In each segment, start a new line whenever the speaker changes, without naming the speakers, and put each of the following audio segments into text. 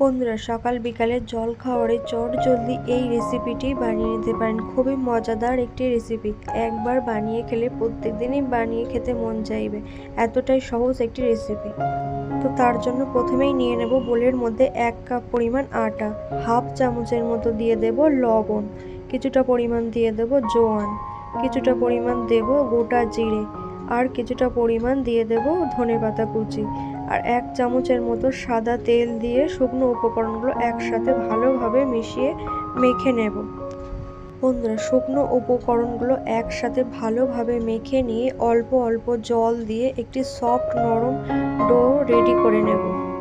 বন্ধুরা, সকাল বিকালে জল খাওয়ারে চট জলদি এই রেসিপিটি বানিয়ে নিতে পারেন। খুবই মজাদার একটি রেসিপি একবার বানিয়ে খেলে প্রত্যেক দিনই বানিয়ে খেতে মন চাইবে। এতটাই সহজ একটি রেসিপি তো তার জন্য প্রথমেই নিয়ে নেব বোলের মধ্যে এক কাপ পরিমাণ আটা, হাফ চামচের মতো দিয়ে দেব লবণ, কিছুটা পরিমাণ দিয়ে দেব জোয়ান, কিছুটা পরিমাণ দেব গোটা জিরে আর কিছুটা পরিমাণ দিয়ে দেব ধনে পাতা কুচি। আর এক চামচের মতো সাদা তেল দিয়ে শুকনো উপকরণগুলো একসাথে ভালোভাবে মিশিয়ে মেখে নেব। বন্ধুরা, শুকনো উপকরণগুলো একসাথে ভালোভাবে মেখে নিয়ে অল্প অল্প জল দিয়ে একটি সফট নরম ডো রেডি করে নেব।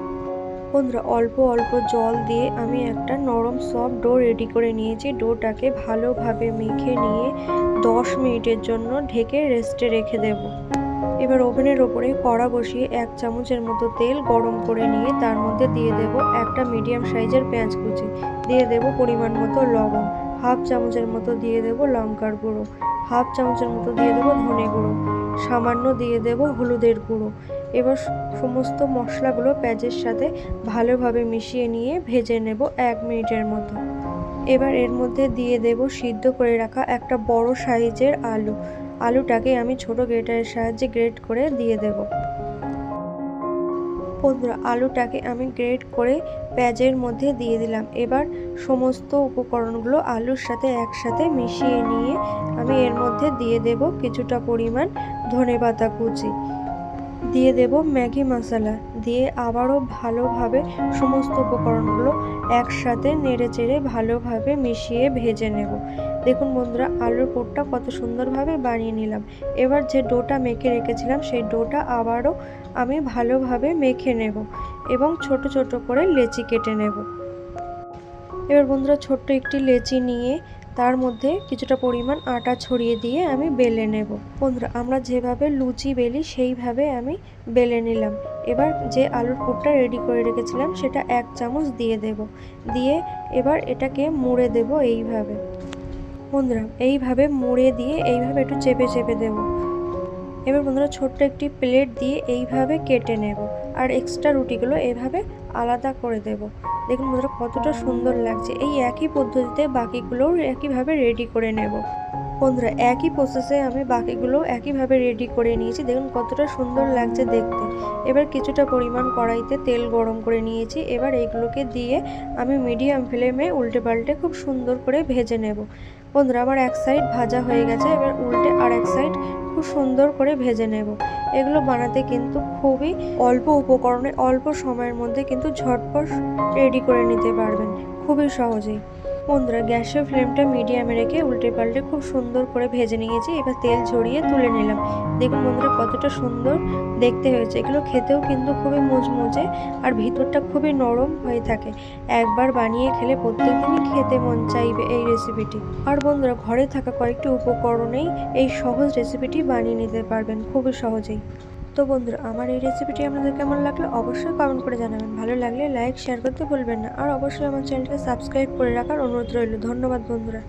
বন্ধুরা অল্প অল্প জল দিয়ে আমি একটা নরম সফট ডো রেডি করে নিয়েছি। ডোটাকে ভালোভাবে মেখে নিয়ে দশ মিনিটের জন্য ঢেকে রেস্টে রেখে দেবো। এবার ওভেনের ওপরে কড়া বসিয়ে এক চামচের মতো তেল গরম করে নিয়ে তার মধ্যে দিয়ে দেব একটা মিডিয়াম সাইজের পেঁয়াজ কুচি। দিয়ে দেব পরিমাণ মতো লবণ। হাফ চামচের মতো দিয়ে দেব লঙ্কার গুঁড়ো। হাফ চামচের মতো দিয়ে দেব ধনে গুঁড়ো। সামান্য দিয়ে দেব হলুদের গুঁড়ো। এবার সমস্ত মশলাগুলো পেঁয়াজের সাথে ভালোভাবে মিশিয়ে নিয়ে ভেজে নেব এক মিনিটের মতো। এবার এর মধ্যে দিয়ে দেব সিদ্ধ করে রাখা একটা বড় সাইজের আলু। আলুটাকে আমি ছোট গ্রেটারের সাহায্যে গ্রেট করে দিয়ে দেব। বন্ধুরা, আলুটাকে আমি গ্রেট করে পেঁয়াজের মধ্যে দিয়ে দিলাম। এবার সমস্ত উপকরণগুলো আলুর সাথে একসাথে মিশিয়ে নিয়ে আমি এর মধ্যে দিয়ে দেব কিছুটা পরিমাণ ধনে পাতা কুচি। দিয়ে দেব ম্যাগি মশলা। দিয়ে আবারও ভালোভাবে সমস্ত উপকরণগুলো একসাথে নেড়ে চেড়ে ভালোভাবে মিশিয়ে ভেজে নেব। দেখুন বন্ধুরা, আলুর পুরটা কত সুন্দরভাবে বানিয়ে নিলাম। এবার যে ডোটা মেখে রেখেছিলাম, সেই ডোটা আবারও আমি ভালোভাবে মেখে নেব এবং ছোট ছোট করে লেচি কেটে নেব। এবার বন্ধুরা, ছোট্ট একটি লেচি নিয়ে তার মধ্যে কিছুটা পরিমাণ আটা ছড়িয়ে দিয়ে আমি বেলে নেব। বন্ধুরা, আমরা যেভাবে লুচি বেলি সেইভাবে আমি বেলে নিলাম। এবার যে আলুর পুরটা রেডি করে রেখেছিলাম, সেটা এক চামচ দিয়ে দেব। দিয়ে এবার এটাকে মুড়ে দেব এইভাবে। বন্ধুরা, এইভাবে মুড়ে দিয়ে এইভাবে একটু চেপে চেপে দেব। এবার বন্ধুরা, ছোট্ট একটি প্লেট দিয়ে এইভাবে কেটে নেব। আর এক্সট্রা রুটিগুলো এভাবে আলাদা করে দেব। দেখুন বন্ধুরা কতটা সুন্দর লাগছে। এই একই পদ্ধতিতে বাকিগুলোও একইভাবে রেডি করে নেব। বন্ধুরা, একই প্রসেসে আমি বাকিগুলো একইভাবে রেডি করে নিয়েছি। দেখুন কতটা সুন্দর লাগছে দেখতে। এবার কিছুটা পরিমাণ কড়াইতে তেল গরম করে নিয়েছি। এবার এগুলোকে দিয়ে আমি মিডিয়াম ফ্লেমে উল্টে পাল্টে খুব সুন্দর করে ভেজে নেব। বন্ধুরা আবার এক সাইড ভাজা হয়ে গেছে। এবার উল্টে আর এক সাইড খুব সুন্দর করে ভেজে নেব। এগুলো বানাতে কিন্তু খুবই অল্প উপকরণে, অল্প সময়ের মধ্যে কিন্তু ঝটপট রেডি করে নিতে পারবেন। খুবই সহজেই। বন্ধুরা, গ্যাসের ফ্লেমটা মিডিয়ামে রেখে উল্টে পাল্টে খুব সুন্দর করে ভেজে নিয়েছি, এবার তেল ঝরিয়ে তুলে নিলাম। দেখুন বন্ধুরা, কতটা সুন্দর দেখতে হয়েছে। এগুলো খেতেও কিন্তু খুবই মুচমুচে আর ভিতরটা খুবই নরম হয়ে থাকে। একবার বানিয়ে খেলে প্রত্যেকদিনই খেতে মন চাইবে এই রেসিপিটি। আর বন্ধুরা, ঘরে থাকা কয়েকটি উপকরণেই এই সহজ রেসিপিটি বানিয়ে নিতে পারবেন খুবই সহজেই। তো বন্ধুরা, আমার এই রেসিপিটি আপনাদের কেমন লাগল অবশ্যই কমেন্ট করে জানাবেন। ভালো লাগলে লাইক শেয়ার করতে ভুলবেন না। আর অবশ্যই আমার চ্যানেলকে সাবস্ক্রাইব করে রাখার অনুরোধ রইল। ধন্যবাদ বন্ধুরা।